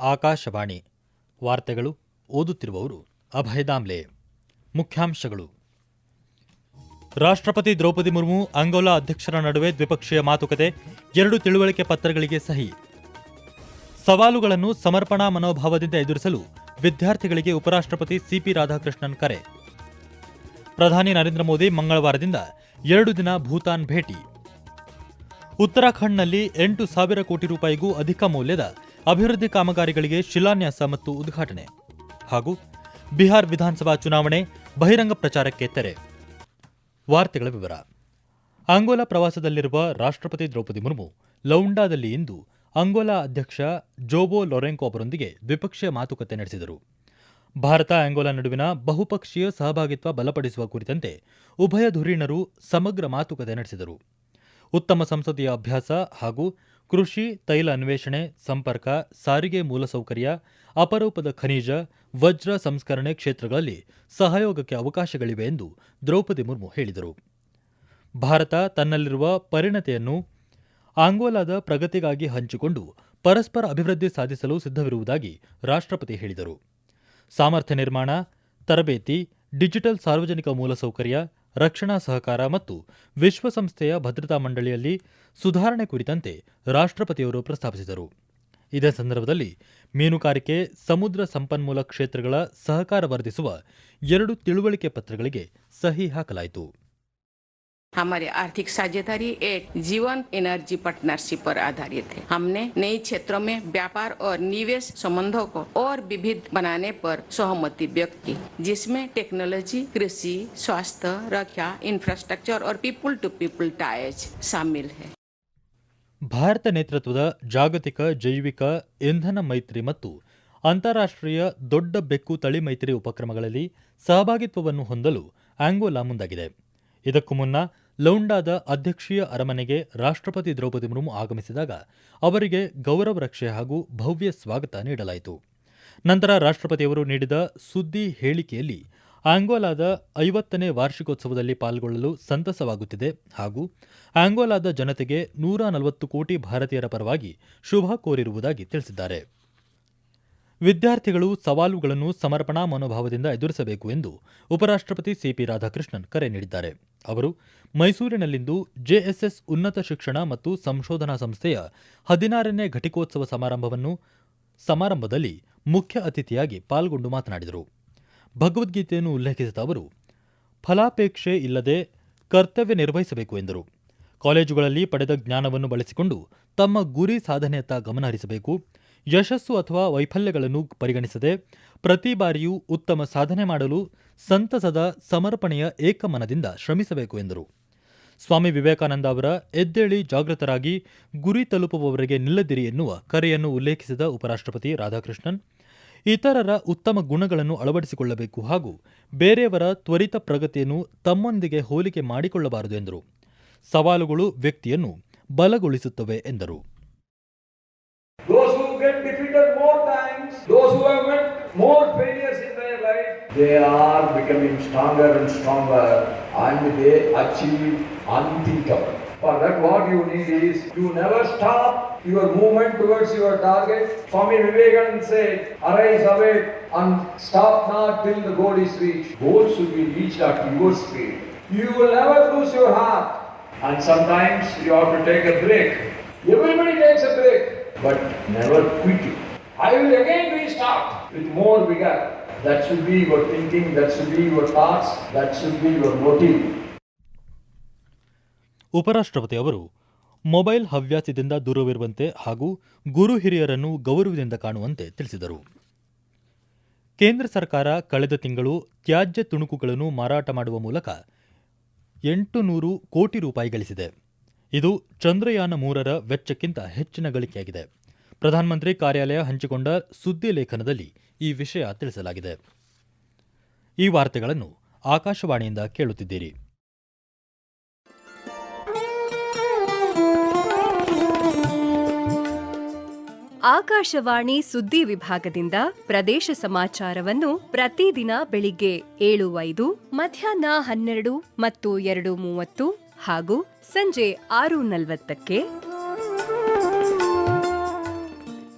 ಆಕಾಶವಾಣಿ. ವಾರ್ತೆಗಳು ಓದುತ್ತಿರುವವರು ಅಭಯದಾಮ್ಲೆ ಮುಖ್ಯಾಂಶಗಳು. ರಾಷ್ಟ್ರಪತಿ ದ್ರೌಪದಿ ಮುರ್ಮು, ಅಂಗೋಲಾ ಅಧ್ಯಕ್ಷರ ನಡುವೆ ದ್ವಿಪಕ್ಷೀಯ ಮಾತುಕತೆ, ಎರಡು ತಿಳುವಳಿಕೆ ಪತ್ರಗಳಿಗೆ ಸಹಿ. ಸವಾಲುಗಳನ್ನು ಸಮರ್ಪಣಾ ಮನೋಭಾವದಿಂದ ಎದುರಿಸಲು ವಿದ್ಯಾರ್ಥಿಗಳಿಗೆ ಉಪರಾಷ್ಟ್ರಪತಿ ಸಿಪಿ ರಾಧಾಕೃಷ್ಣನ್ ಕರೆ. ಪ್ರಧಾನಿ ನರೇಂದ್ರ ಮೋದಿ ಮಂಗಳವಾರದಿಂದ ಎರಡು ದಿನ ಭೂತಾನ್ ಭೇಟಿ. ಉತ್ತರಾಖಂಡ್ನಲ್ಲಿ ಎಂಟು ಸಾವಿರ ಕೋಟಿ ರೂಪಾಯಿಗೂ ಅಧಿಕ ಮೌಲ್ಯದ ಅಭಿವೃದ್ಧಿ ಕಾಮಗಾರಿಗಳಿಗೆ ಶಿಲಾನ್ಯಾಸ ಮತ್ತು ಉದ್ಘಾಟನೆ ಹಾಗೂ ಬಿಹಾರ್ ವಿಧಾನಸಭಾ ಚುನಾವಣೆ ಬಹಿರಂಗ ಪ್ರಚಾರಕ್ಕೆ ತೆರೆ. ವಾರ್ತೆಗಳ ವಿವರ. ಅಂಗೋಲಾ ಪ್ರವಾಸದಲ್ಲಿರುವ ರಾಷ್ಟ್ರಪತಿ ದ್ರೌಪದಿ ಮುರ್ಮು ಲೌಂಡಾದಲ್ಲಿ ಇಂದು ಅಂಗೋಲಾ ಅಧ್ಯಕ್ಷ ಜೋಬೋ ಲೊರೆಂಕೊ ಅವರೊಂದಿಗೆ ದ್ವಿಪಕ್ಷೀಯ ಮಾತುಕತೆ ನಡೆಸಿದರು. ಭಾರತ ಅಂಗೋಲಾ ನಡುವಿನ ಬಹುಪಕ್ಷೀಯ ಸಹಭಾಗಿತ್ವ ಬಲಪಡಿಸುವ ಕುರಿತಂತೆ ಉಭಯ ಧುರೀಣರು ಸಮಗ್ರ ಮಾತುಕತೆ ನಡೆಸಿದರು. ಉತ್ತಮ ಸಂಸದೀಯ ಅಭ್ಯಾಸ ಹಾಗೂ ಕೃಷಿ, ತೈಲ ಅನ್ವೇಷಣೆ, ಸಂಪರ್ಕ, ಸಾರಿಗೆ ಮೂಲಸೌಕರ್ಯ, ಅಪರೂಪದ ಖನಿಜ, ವಜ್ರ ಸಂಸ್ಕರಣೆ ಕ್ಷೇತ್ರಗಳಲ್ಲಿ ಸಹಯೋಗಕ್ಕೆ ಅವಕಾಶಗಳಿವೆ ಎಂದು ದ್ರೌಪದಿ ಮುರ್ಮು ಹೇಳಿದರು. ಭಾರತ ತನ್ನಲ್ಲಿರುವ ಪರಿಣತೆಯನ್ನು ಆಂಗೋಲಾದ ಪ್ರಗತಿಗಾಗಿ ಹಂಚಿಕೊಂಡು ಪರಸ್ಪರ ಅಭಿವೃದ್ಧಿ ಸಾಧಿಸಲು ಸಿದ್ಧವಿರುವುದಾಗಿ ರಾಷ್ಟ್ರಪತಿ ಹೇಳಿದರು. ಸಾಮರ್ಥ್ಯ ನಿರ್ಮಾಣ, ತರಬೇತಿ, ಡಿಜಿಟಲ್ ಸಾರ್ವಜನಿಕ ಮೂಲಸೌಕರ್ಯ ರಕ್ಷಣಾ ಸಹಕಾರ ಮತ್ತು ವಿಶ್ವಸಂಸ್ಥೆಯ ಭದ್ರತಾ ಮಂಡಳಿಯಲ್ಲಿ ಸುಧಾರಣೆ ಕುರಿತಂತೆ ರಾಷ್ಟ್ರಪತಿಯವರು ಪ್ರಸ್ತಾಪಿಸಿದರು. ಇದೇ ಸಂದರ್ಭದಲ್ಲಿ ಮೀನುಗಾರಿಕೆ, ಸಮುದ್ರ ಸಂಪನ್ಮೂಲ ಕ್ಷೇತ್ರಗಳ ಸಹಕಾರ ವರ್ಧಿಸುವ ಎರಡು ತಿಳುವಳಿಕೆ ಪತ್ರಗಳಿಗೆ ಸಹಿ ಹಾಕಲಾಯಿತು. हमारी आर्थिक साझेदारी एक जीवन एनर्जी पार्टनरशिप पर आधारित है हमने नई क्षेत्रों में व्यापार और निवेश संबंधों को और विविध बनाने पर सहमति व्यक्त की जिसमें टेक्नोलॉजी कृषि स्वास्थ्य रक्षा इंफ्रास्ट्रक्चर और पीपल टू पीपल टाइज शामिल है ಭಾರತ ನೇತೃತ್ವದ ಜಾಗತಿಕ ಜೈವಿಕ ಇಂಧನ ಮೈತ್ರಿ ಮತ್ತು ಅಂತಾರಾಷ್ಟ್ರೀಯ ದೊಡ್ಡ ಬೆಕ್ಕು ತಳಿ ಮೈತ್ರಿ ಉಪಕ್ರಮಗಳಲ್ಲಿ ಸಹಭಾಗಿತ್ವವನ್ನು ಹೊಂದಲು ಆಂಗೋಲಾ ಮುಂದಾಗಿದೆ ಇದಕ್ಕೂ ಮುನ್ನ ಲೌಂಡಾದ ಅಧ್ಯಕ್ಷೀಯ ಅರಮನೆಗೆ ರಾಷ್ಟ್ರಪತಿ ದ್ರೌಪದಿ ಮುರ್ಮು ಆಗಮಿಸಿದಾಗ ಅವರಿಗೆ ಗೌರವ ರಕ್ಷೆ ಹಾಗೂ ಭವ್ಯ ಸ್ವಾಗತ ನೀಡಲಾಯಿತು. ನಂತರ ರಾಷ್ಟ್ರಪತಿಯವರು ನೀಡಿದ ಸುದ್ದಿ ಹೇಳಿಕೆಯಲ್ಲಿ ಆಂಗೋಲಾದ ಐವತ್ತನೇ ವಾರ್ಷಿಕೋತ್ಸವದಲ್ಲಿ ಪಾಲ್ಗೊಳ್ಳಲು ಸಂತಸವಾಗುತ್ತಿದೆ ಹಾಗೂ ಆಂಗೋಲಾದ ಜನತೆಗೆ ನೂರ ನಲವತ್ತು ಕೋಟಿ ಭಾರತೀಯರ ಪರವಾಗಿ ಶುಭ ಕೋರಿರುವುದಾಗಿ ತಿಳಿಸಿದ್ದಾರೆ. ವಿದ್ಯಾರ್ಥಿಗಳು ಸವಾಲುಗಳನ್ನು ಸಮರ್ಪಣಾ ಮನೋಭಾವದಿಂದ ಎದುರಿಸಬೇಕು ಎಂದು ಉಪರಾಷ್ಟ್ರಪತಿ ಸಿಪಿ ರಾಧಾಕೃಷ್ಣನ್ ಕರೆ ನೀಡಿದ್ದಾರೆ. ಅವರು ಮೈಸೂರಿನಲ್ಲಿಂದು ಜೆಎಸ್ಎಸ್ ಉನ್ನತ ಶಿಕ್ಷಣ ಮತ್ತು ಸಂಶೋಧನಾ ಸಂಸ್ಥೆಯ ಹದಿನಾರನೇ ಘಟಿಕೋತ್ಸವ ಸಮಾರಂಭವನ್ನು, ಸಮಾರಂಭದಲ್ಲಿ ಮುಖ್ಯ ಅತಿಥಿಯಾಗಿ ಪಾಲ್ಗೊಂಡು ಮಾತನಾಡಿದರು. ಭಗವದ್ಗೀತೆಯನ್ನು ಉಲ್ಲೇಖಿಸಿದ ಅವರು, ಫಲಾಪೇಕ್ಷೆ ಇಲ್ಲದೆ ಕರ್ತವ್ಯ ನಿರ್ವಹಿಸಬೇಕು ಎಂದರು. ಕಾಲೇಜುಗಳಲ್ಲಿ ಪಡೆದ ಜ್ಞಾನವನ್ನು ಬಳಸಿಕೊಂಡು ತಮ್ಮ ಗುರಿ ಸಾಧನೆಯತ್ತ ಗಮನ ಹರಿಸಬೇಕು ಯಶಸ್ಸು ಅಥವಾ ವೈಫಲ್ಯಗಳನ್ನು ಪರಿಗಣಿಸದೆ ಪ್ರತಿ ಬಾರಿಯೂ ಉತ್ತಮ ಸಾಧನೆ ಮಾಡಲು ಸಂತಸದ ಸಮರ್ಪಣೆಯ ಏಕಮನದಿಂದ ಶ್ರಮಿಸಬೇಕು ಎಂದರು. ಸ್ವಾಮಿ ವಿವೇಕಾನಂದ ಅವರ ಎದ್ದೇಳಿ ಜಾಗೃತರಾಗಿ ಗುರಿ ತಲುಪುವವರೆಗೆ ನಿಲ್ಲದಿರಿ ಎನ್ನುವ ಕರೆಯನ್ನು ಉಲ್ಲೇಖಿಸಿದ ಉಪರಾಷ್ಟ್ರಪತಿ ರಾಧಾಕೃಷ್ಣನ್, ಇತರರ ಉತ್ತಮ ಗುಣಗಳನ್ನು ಅಳವಡಿಸಿಕೊಳ್ಳಬೇಕು ಹಾಗೂ ಬೇರೆಯವರ ತ್ವರಿತ ಪ್ರಗತಿಯನ್ನು ತಮ್ಮೊಂದಿಗೆ ಹೋಲಿಕೆ ಮಾಡಿಕೊಳ್ಳಬಾರದು ಎಂದರು. ಸವಾಲುಗಳು ವ್ಯಕ್ತಿಯನ್ನು ಬಲಗೊಳಿಸುತ್ತವೆ ಎಂದರು. They are becoming stronger and stronger and they achieve unthinkable. For that what you need is, you never stop your movement towards your target. Swami Vivekananda said, arise awake and stop not till the goal is reached. Goal should be reached at your speed. You will never lose your heart. And sometimes you have to take a break. Everybody takes a break, but never quit it. I will again restart with more vigor. That should be your thinking, that should be your thoughts, that should be your motive. ಉಪರಾಷ್ಟ್ರಪತಿ ಅವರು mobile ಹವ್ಯಾಸದಿಂದ ದೂರವಿರುವಂತೆ ಹಾಗೂ ಗುರು ಹಿರಿಯರನ್ನು ಗೌರವದಿಂದ ಕಾಣುವಂತೆ ತಿಳಿಸಿದರು. ಕೇಂದ್ರ ಸರ್ಕಾರ ಕಳೆದ ತಿಂಗಳು ತ್ಯಾಜ್ಯ ತುಣುಕುಗಳನ್ನು ಮಾರಾಟ ಮಾಡುವ ಮೂಲಕ ಎಂಟು ನೂರು ಕೋಟಿ ರೂಪಾಯಿ ಗಳಿಸಿದೆ. ಇದು ಚಂದ್ರಯಾನ ಮೂರರ ವೆಚ್ಚಕ್ಕಿಂತ ಹೆಚ್ಚಿನ ಗಳಿಕೆಯಾಗಿದೆ. ಪ್ರಧಾನಮಂತ್ರಿ ಕಾರ್ಯಾಲಯ ಹಂಚಿಕೊಂಡ ಸುದ್ದಿ ಲೇಖನದಲ್ಲಿ ಈ ವಿಷಯ ತಿಳಿಸಲಾಗಿದೆ. ಈ ವಾರ್ತೆಗಳನ್ನು ಆಕಾಶವಾಣಿಯಿಂದ ಕೇಳುತ್ತಿದ್ದೀರಿ. ಆಕಾಶವಾಣಿ ಸುದ್ದಿ ವಿಭಾಗದಿಂದ ಪ್ರದೇಶ ಸಮಾಚಾರವನ್ನು ಪ್ರತಿದಿನ ಬೆಳಿಗ್ಗೆ ಏಳು ಐದು ಮಧ್ಯಾಹ್ನ ಹನ್ನೆರಡು ಮತ್ತು ಎರಡು ಮೂವತ್ತು ಹಾಗೂ ಸಂಜೆ ಆರು ನಲವತ್ತಕ್ಕೆ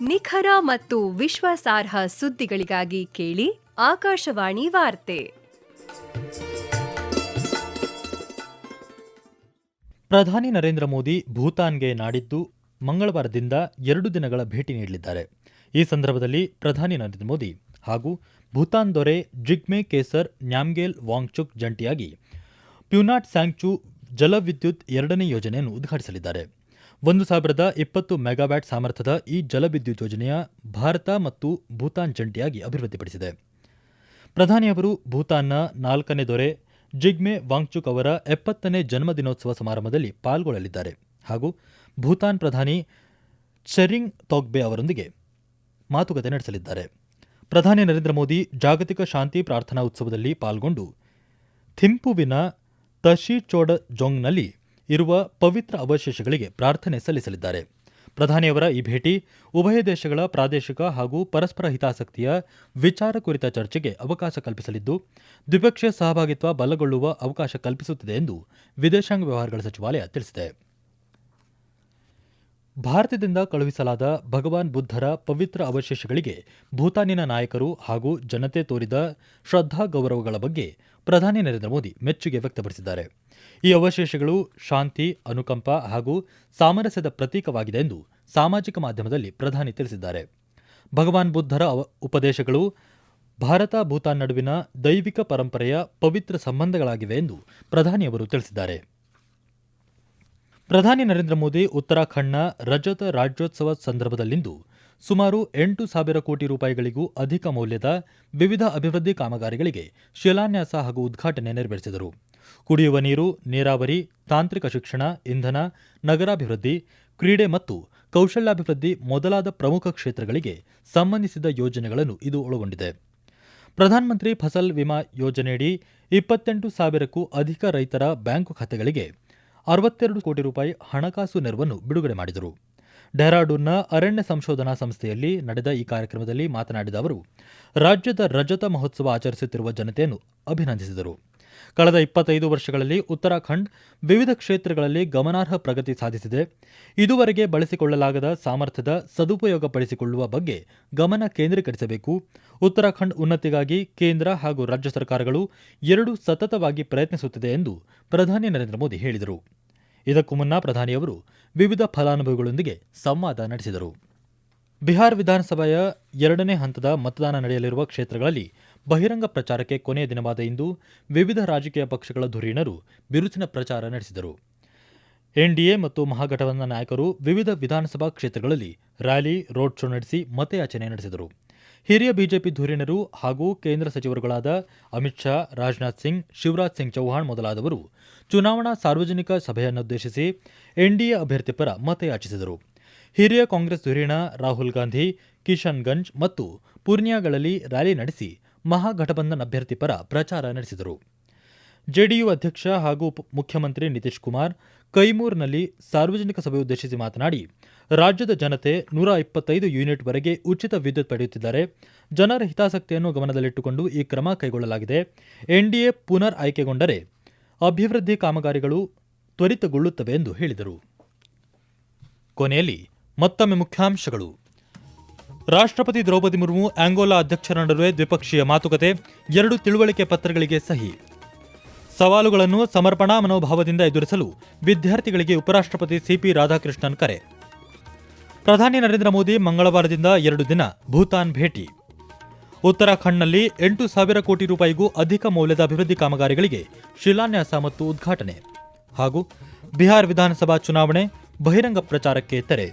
ನಿಖರ ಮತ್ತು ವಿಶ್ವಾಸಾರ್ಹ ಸುದ್ದಿಗಳಿಗಾಗಿ ಕೇಳಿ ಆಕಾಶವಾಣಿ ವಾರ್ತೆ. ಪ್ರಧಾನಿ ನರೇಂದ್ರ ಮೋದಿ ಭೂತಾನ್ಗೆ ನಾಡಿದ್ದು ಮಂಗಳವಾರದಿಂದ ಎರಡು ದಿನಗಳ ಭೇಟಿ ನೀಡಲಿದ್ದಾರೆ. ಈ ಸಂದರ್ಭದಲ್ಲಿ ಪ್ರಧಾನಿ ನರೇಂದ್ರ ಮೋದಿ ಹಾಗೂ ಭೂತಾನ್ ದೊರೆ ಜಿಗ್ಮೆ ಕೇಸರ್ ನ್ಯಾಮ್ಗೇಲ್ ವಾಂಗ್ಚುಕ್ ಜಂಟಿಯಾಗಿ ಪ್ಯೂನಾಟ್ ಸ್ಯಾಂಕ್ಚು ಜಲವಿದ್ಯುತ್ ಎರಡನೇ ಯೋಜನೆಯನ್ನು ಉದ್ಘಾಟಿಸಲಿದ್ದಾರೆ. ಒಂದು ಸಾವಿರದ ಇಪ್ಪತ್ತು ಮೆಗಾವ್ಯಾಟ್ ಸಾಮರ್ಥ್ಯದ ಈ ಜಲವಿದ್ಯುತ್ ಯೋಜನೆಯ ಭಾರತ ಮತ್ತು ಭೂತಾನ್ ಜಂಟಿಯಾಗಿ ಅಭಿವೃದ್ಧಿಪಡಿಸಿದೆ. ಪ್ರಧಾನಿಯವರು ಭೂತಾನ್ನ ನಾಲ್ಕನೇ ದೊರೆ ಜಿಗ್ಮೆ ವಾಂಗ್ಚುಕ್ ಅವರ ಎಪ್ಪತ್ತನೇ ಜನ್ಮದಿನೋತ್ಸವ ಸಮಾರಂಭದಲ್ಲಿ ಪಾಲ್ಗೊಳ್ಳಲಿದ್ದಾರೆ ಹಾಗೂ ಭೂತಾನ್ ಪ್ರಧಾನಿ ಚೆರಿಂಗ್ ತೊಗ್ಬೆ ಅವರೊಂದಿಗೆ ಮಾತುಕತೆ ನಡೆಸಲಿದ್ದಾರೆ. ಪ್ರಧಾನಿ ನರೇಂದ್ರ ಮೋದಿ ಜಾಗತಿಕ ಶಾಂತಿ ಪ್ರಾರ್ಥನಾ ಉತ್ಸವದಲ್ಲಿ ಪಾಲ್ಗೊಂಡು ಥಿಂಪುವಿನ ತಶಿಚೋಡ ಜೋಂಗ್ನಲ್ಲಿ ಇರುವ ಪವಿತ್ರ ಅವಶೇಷಗಳಿಗೆ ಪ್ರಾರ್ಥನೆ ಸಲ್ಲಿಸಲಿದ್ದಾರೆ. ಪ್ರಧಾನಿಯವರ ಈ ಭೇಟಿ ಉಭಯ ದೇಶಗಳ ಪ್ರಾದೇಶಿಕ ಹಾಗೂ ಪರಸ್ಪರ ಹಿತಾಸಕ್ತಿಯ ವಿಚಾರ ಕುರಿತ ಚರ್ಚೆಗೆ ಅವಕಾಶ ಕಲ್ಪಿಸಲಿದ್ದು, ದ್ವಿಪಕ್ಷೀಯ ಸಹಭಾಗಿತ್ವ ಬಲಗೊಳ್ಳುವ ಅವಕಾಶ ಕಲ್ಪಿಸುತ್ತದೆ ಎಂದು ವಿದೇಶಾಂಗ ವ್ಯವಹಾರಗಳ ಸಚಿವಾಲಯ ತಿಳಿಸಿದೆ. ಭಾರತದಿಂದ ಕಳುಹಿಸಲಾದ ಭಗವಾನ್ ಬುದ್ಧರ ಪವಿತ್ರ ಅವಶೇಷಗಳಿಗೆ ಭೂತಾನಿನ ನಾಯಕರು ಹಾಗೂ ಜನತೆ ತೋರಿದ ಶ್ರದ್ಧಾ ಗೌರವಗಳ ಬಗ್ಗೆ ಪ್ರಧಾನಿ ನರೇಂದ್ರ ಮೋದಿ ಮೆಚ್ಚುಗೆ ವ್ಯಕ್ತಪಡಿಸಿದ್ದಾರೆ. ಈ ಅವಶೇಷಗಳು ಶಾಂತಿ, ಅನುಕಂಪ ಹಾಗೂ ಸಾಮರಸ್ಯದ ಪ್ರತೀಕವಾಗಿದೆ ಎಂದು ಸಾಮಾಜಿಕ ಮಾಧ್ಯಮದಲ್ಲಿ ಪ್ರಧಾನಿ ತಿಳಿಸಿದ್ದಾರೆ. ಭಗವಾನ್ ಬುದ್ಧರ ಉಪದೇಶಗಳು ಭಾರತ ಭೂತಾನ್ ನಡುವಿನ ದೈವಿಕ ಪರಂಪರೆಯ ಪವಿತ್ರ ಸಂಬಂಧಗಳಾಗಿವೆ ಎಂದು ಪ್ರಧಾನಿಯವರು ತಿಳಿಸಿದ್ದಾರೆ. ಪ್ರಧಾನಿ ನರೇಂದ್ರ ಮೋದಿ ಉತ್ತರಾಖಂಡ್ನ ರಜತ ರಾಜ್ಯೋತ್ಸವ ಸಂದರ್ಭದಲ್ಲಿಂದು ಸುಮಾರು ಎಂಟು ಸಾವಿರ ಕೋಟಿ ರೂಪಾಯಿಗಳಿಗೂ ಅಧಿಕ ಮೌಲ್ಯದ ವಿವಿಧ ಅಭಿವೃದ್ಧಿ ಕಾಮಗಾರಿಗಳಿಗೆ ಶಿಲಾನ್ಯಾಸ ಹಾಗೂ ಉದ್ಘಾಟನೆ ನೆರವೇರಿಸಿದರು. ಕುಡಿಯುವ ನೀರು, ನೀರಾವರಿ, ತಾಂತ್ರಿಕ ಶಿಕ್ಷಣ, ಇಂಧನ, ನಗರಾಭಿವೃದ್ಧಿ, ಕ್ರೀಡೆ ಮತ್ತು ಕೌಶಲ್ಯಾಭಿವೃದ್ಧಿ ಮೊದಲಾದ ಪ್ರಮುಖ ಕ್ಷೇತ್ರಗಳಿಗೆ ಸಂಬಂಧಿಸಿದ ಯೋಜನೆಗಳನ್ನು ಇದು ಒಳಗೊಂಡಿದೆ. ಪ್ರಧಾನಮಂತ್ರಿ ಫಸಲ್ ವಿಮಾ ಯೋಜನೆಯಡಿ ಇಪ್ಪತ್ತೆಂಟು ಸಾವಿರಕ್ಕೂ ಅಧಿಕ ರೈತರ ಬ್ಯಾಂಕ್ ಖಾತೆಗಳಿಗೆ ಅರವತ್ತೆರಡು ಕೋಟಿ ರೂಪಾಯಿ ಹಣಕಾಸು ನೆರವನ್ನು ಬಿಡುಗಡೆ ಮಾಡಿದರು. ಡೆಹ್ರಾಡೂನ್ನ ಅರಣ್ಯ ಸಂಶೋಧನಾ ಸಂಸ್ಥೆಯಲ್ಲಿ ನಡೆದ ಈ ಕಾರ್ಯಕ್ರಮದಲ್ಲಿ ಮಾತನಾಡಿದ ಅವರು, ರಾಜ್ಯದ ರಜತ ಮಹೋತ್ಸವ ಆಚರಿಸುತ್ತಿರುವ ಜನತೆಯನ್ನು ಅಭಿನಂದಿಸಿದರು. ಕಳೆದ ಇಪ್ಪತ್ತೈದು ವರ್ಷಗಳಲ್ಲಿ ಉತ್ತರಾಖಂಡ್ ವಿವಿಧ ಕ್ಷೇತ್ರಗಳಲ್ಲಿ ಗಮನಾರ್ಹ ಪ್ರಗತಿ ಸಾಧಿಸಿದೆ. ಇದುವರೆಗೆ ಬಳಸಿಕೊಳ್ಳಲಾಗದ ಸಾಮರ್ಥ್ಯದ ಸದುಪಯೋಗಪಡಿಸಿಕೊಳ್ಳುವ ಬಗ್ಗೆ ಗಮನ ಕೇಂದ್ರೀಕರಿಸಬೇಕು. ಉತ್ತರಾಖಂಡ್ ಉನ್ನತಿಗಾಗಿ ಕೇಂದ್ರ ಹಾಗೂ ರಾಜ್ಯ ಸರ್ಕಾರಗಳು ಎರಡೂ ಸತತವಾಗಿ ಪ್ರಯತ್ನಿಸುತ್ತಿದೆ ಎಂದು ಪ್ರಧಾನಿ ನರೇಂದ್ರ ಮೋದಿ ಹೇಳಿದರು. ಇದಕ್ಕೂ ಮುನ್ನ ಪ್ರಧಾನಿಯವರು ವಿವಿಧ ಫಲಾನುಭವಿಗಳೊಂದಿಗೆ ಸಂವಾದ ನಡೆಸಿದರು. ಬಿಹಾರ ವಿಧಾನಸಭೆಯ ಎರಡನೇ ಹಂತದ ಮತದಾನ ನಡೆಯಲಿರುವ ಕ್ಷೇತ್ರಗಳಲ್ಲಿ ಬಹಿರಂಗ ಪ್ರಚಾರಕ್ಕೆ ಕೊನೆಯ ದಿನವಾದ ಇಂದು ವಿವಿಧ ರಾಜಕೀಯ ಪಕ್ಷಗಳ ಧುರೀಣರು ಬಿರುಸಿನ ಪ್ರಚಾರ ನಡೆಸಿದರು. ಎನ್ಡಿಎ ಮತ್ತು ಮಹಾಗಠಬಂಧನ ನಾಯಕರು ವಿವಿಧ ವಿಧಾನಸಭಾ ಕ್ಷೇತ್ರಗಳಲ್ಲಿ ರ್ಯಾಲಿ, ರೋಡ್ ಶೋ ನಡೆಸಿ ಮತಯಾಚನೆ ನಡೆಸಿದರು. ಹಿರಿಯ ಬಿಜೆಪಿ ಧುರೀಣರು ಹಾಗೂ ಕೇಂದ್ರ ಸಚಿವರುಗಳಾದ ಅಮಿತ್ ಶಾ, ರಾಜನಾಥ್ ಸಿಂಗ್, ಶಿವರಾಜ್ ಸಿಂಗ್ ಚೌಹಾಣ್ ಮೊದಲಾದವರು ಚುನಾವಣಾ ಸಾರ್ವಜನಿಕ ಸಭೆಯನ್ನುದ್ದೇಶಿಸಿ ಎನ್ಡಿಎ ಅಭ್ಯರ್ಥಿ ಪರ ಮತಯಾಚಿಸಿದರು. ಹಿರಿಯ ಕಾಂಗ್ರೆಸ್ ಧುರೀಣ ರಾಹುಲ್ ಗಾಂಧಿ ಕಿಶನ್ಗಂಜ್ ಮತ್ತು ಪೂರ್ನಿಯಾಗಳಲ್ಲಿ ರ್ಯಾಲಿ ನಡೆಸಿ ಮಹಾಗಠಬಂಧನ್ ಅಭ್ಯರ್ಥಿ ಪರ ಪ್ರಚಾರ ನಡೆಸಿದರು. ಜೆಡಿಯು ಅಧ್ಯಕ್ಷ ಹಾಗೂ ಮುಖ್ಯಮಂತ್ರಿ ನಿತೀಶ್ ಕುಮಾರ್ ಕೈಮೂರ್ನಲ್ಲಿ ಸಾರ್ವಜನಿಕ ಸಭೆ ಉದ್ದೇಶಿಸಿ ಮಾತನಾಡಿ, ರಾಜ್ಯದ ಜನತೆ ನೂರ ಇಪ್ಪತ್ತೈದು ಯೂನಿಟ್ವರೆಗೆ ಉಚಿತ ವಿದ್ಯುತ್ ಪಡೆಯುತ್ತಿದ್ದಾರೆ. ಜನರ ಹಿತಾಸಕ್ತಿಯನ್ನು ಗಮನದಲ್ಲಿಟ್ಟುಕೊಂಡು ಈ ಕ್ರಮ ಕೈಗೊಳ್ಳಲಾಗಿದೆ. ಎನ್ಡಿಎ ಪುನರ್ ಆಯ್ಕೆಗೊಂಡರೆ ಅಭಿವೃದ್ಧಿ ಕಾಮಗಾರಿಗಳು ತ್ವರಿತಗೊಳ್ಳುತ್ತವೆ ಎಂದು ಹೇಳಿದರು. ಕೊನೆಯಲ್ಲಿ ಮತ್ತೊಮ್ಮೆ ಮುಖ್ಯಾಂಶಗಳು. ರಾಷ್ಟ್ರಪತಿ ದ್ರೌಪದಿ ಮುರ್ಮು, ಆಂಗೋಲಾ ಅಧ್ಯಕ್ಷರ ನಡುವೆ ದ್ವಿಪಕ್ಷೀಯ ಮಾತುಕತೆ, ಎರಡು ತಿಳುವಳಿಕೆ ಪತ್ರಗಳಿಗೆ ಸಹಿ. ಸವಾಲುಗಳನ್ನು ಸಮರ್ಪಣಾ ಮನೋಭಾವದಿಂದ ಎದುರಿಸಲು ವಿದ್ಯಾರ್ಥಿಗಳಿಗೆ ಉಪರಾಷ್ಟ್ರಪತಿ ಸಿಪಿ ರಾಧಾಕೃಷ್ಣನ್ ಕರೆ. ಪ್ರಧಾನಿ ನರೇಂದ್ರ ಮೋದಿ ಮಂಗಳವಾರದಿಂದ ಎರಡು ದಿನ ಭೂತಾನ್ ಭೇಟಿ. ಉತ್ತರಾಖಂಡ್ನಲ್ಲಿ ಎಂಟು ಸಾವಿರ ಕೋಟಿ ರೂಪಾಯಿಗೂ ಅಧಿಕ ಮೌಲ್ಯದ ಅಭಿವೃದ್ಧಿ ಕಾಮಗಾರಿಗಳಿಗೆ ಶಿಲಾನ್ಯಾಸ ಮತ್ತು ಉದ್ಘಾಟನೆ. ಹಾಗೂ ಬಿಹಾರ್ ವಿಧಾನಸಭಾ ಚುನಾವಣೆ ಬಹಿರಂಗ ಪ್ರಚಾರಕ್ಕೆ ತೆರೆ.